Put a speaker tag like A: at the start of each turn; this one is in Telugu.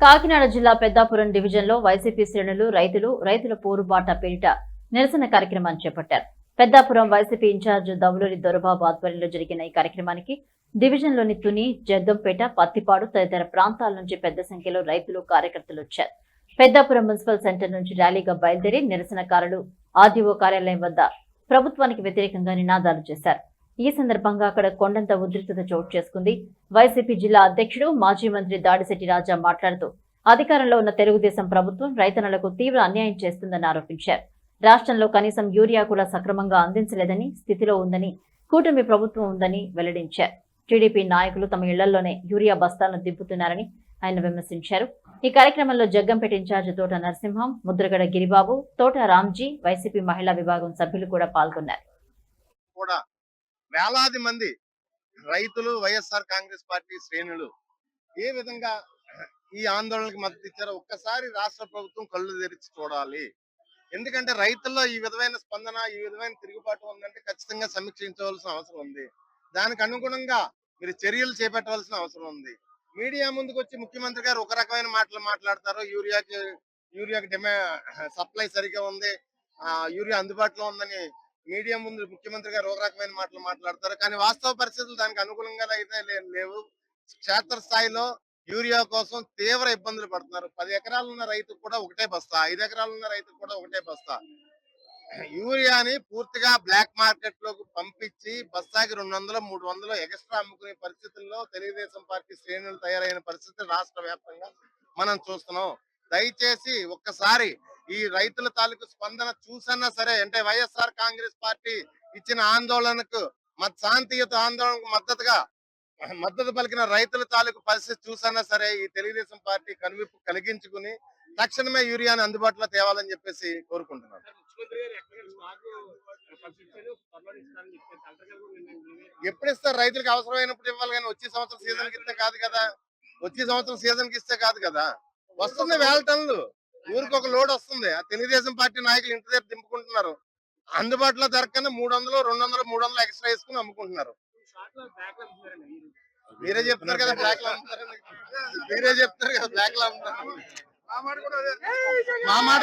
A: కాకినాడ జిల్లా పెద్దాపురం డివిజన్లో వైసీపీ శ్రేణులు రైతులు రైతుల పోరుబాట పేరిట నిరసన కార్యక్రమాన్ని చేపట్టారు. Peddapuram YCP in charge Dauluri Dorababu ఆధ్వర్యంలో జరిగిన ఈ కార్యక్రమానికి డివిజన్లోని తుని జగ్గంపేట పత్తిపాడు తదితర ప్రాంతాల నుంచి పెద్ద సంఖ్యలో రైతులు కార్యకర్తలు వచ్చారు. పెద్దాపురం మున్సిపల్ సెంటర్ నుంచి ర్యాలీగా బయలుదేరి నిరసనకారులు ఆర్డీఓ కార్యాలయం వద్ద ప్రభుత్వానికి వ్యతిరేకంగా నినాదాలు చేశారు. ఈ సందర్భంగా అక్కడ కొండంత ఉద్రిక్తత చోటు చేసుకుంది. వైసీపీ జిల్లా అధ్యక్షుడు మాజీ మంత్రి దాడిశెట్టి రాజా మాట్లాడుతూ అధికారంలో ఉన్న తెలుగుదేశం ప్రభుత్వం రైతన్నలకు తీవ్ర అన్యాయం చేస్తుందని ఆరోపించారు. రాష్ట్రంలో కనీసం యూరియా కూడా సక్రమంగా అందించలేదని స్థితిలో ఉందని కూటమి ప్రభుత్వం ఉందని వెల్లడించారు. టీడీపీ నాయకులు తమ ఇళ్ళలోనే యూరియా బస్తాలను దింపుతున్నారని ఆయన విమర్శించారు. ఈ కార్యక్రమంలో జగ్గంపేట ఇన్ఛార్జి తోట నరసింహం ముద్రగడ గిరిబాబు తోట రామ్జీ వైసీపీ మహిళా విభాగం సభ్యులు కూడా పాల్గొన్నారు.
B: వేలాది మంది రైతులు వైఎస్ఆర్ కాంగ్రెస్ పార్టీ శ్రేణులు ఏ విధంగా ఈ ఆందోళనకి మద్దతు ఇచ్చారో ఒక్కసారి రాష్ట్ర ప్రభుత్వం కళ్ళు తెరిచి చూడాలి. ఎందుకంటే రైతుల్లో ఈ విధమైన స్పందన ఈ విధమైన తిరుగుబాటు ఉందంటే ఖచ్చితంగా సమీక్షించవలసిన అవసరం ఉంది. దానికి అనుగుణంగా మీరు చర్యలు చేపట్టవలసిన అవసరం ఉంది. మీడియా ముందుకు వచ్చి ముఖ్యమంత్రి గారు ఒక రకమైన మాటలు మాట్లాడతారు. యూరియాకి యూరియాకి డిమా సప్లై సరిగా ఉంది. ఆ యూరియా అందుబాటులో ఉందని మీడియా ముందు ముఖ్యమంత్రి గారు ఒక రకమైన మాటలు మాట్లాడతారు. కానీ వాస్తవ పరిస్థితులు దానికి అనుకూలంగా అయితే లేవు. క్షేత్ర స్థాయిలో యూరియా కోసం తీవ్ర ఇబ్బందులు పడుతున్నారు. పది ఎకరాలు ఉన్న రైతుకు కూడా ఒకటే బస్తా. ఐదు ఎకరాలు ఉన్న రైతుకు కూడా ఒకటే బస్తా. యూరియాని పూర్తిగా బ్లాక్ మార్కెట్లోకి పంపించి బస్తాకి రెండు వందలు మూడు వందలు ఎక్స్ట్రా అమ్ముకునే పరిస్థితుల్లో తెలుగుదేశం పార్టీ శ్రేణులు తయారైన పరిస్థితి రాష్ట్ర వ్యాప్తంగా మనం చూస్తున్నాం. దయచేసి ఒక్కసారి ఈ రైతుల తాలూకు స్పందన చూసన్నా సరే అంటే వైఎస్ఆర్ కాంగ్రెస్ పార్టీ ఇచ్చిన ఆందోళనకు మత్ శాంతియుత ఆందోళనకు మద్దతుగా మద్దతు పలికిన రైతుల తాలూకు పరిస్థితి చూసన్నా సరే ఈ తెలుగుదేశం పార్టీ కనువిప్పు కలిగించుకుని తక్షణమే యూరియాని అందుబాటులో తేవాలని చెప్పేసి కోరుకుంటున్నాను. ఎప్పుడు ఇస్తారు? రైతులకు అవసరమైనప్పుడు ఇవ్వాలి కానీ వచ్చే సంవత్సరం సీజన్కి ఇస్తే కాదు కదా. వచ్చే సంవత్సరం సీజన్కి ఇస్తే కాదు కదా. వస్తుంది వేల టన్నులు. ఊరికి ఒక లోడ్ వస్తుంది. ఆ తెలుగుదేశం పార్టీ నాయకులు ఇంటి దగ్గర దింపుకుంటున్నారు. అందుబాటులో ధర కన్నా మూడు వందలు రెండు వందలు మూడు వందలు ఎక్స్ట్రా వేసుకుని అమ్ముకుంటున్నారు
C: మీరు.
B: చెప్తారు కదా బ్లాక్లో అమ్ముతారని. మీరే చెప్తారు కదా బ్లాక్లో అమ్ముతారు మా మాట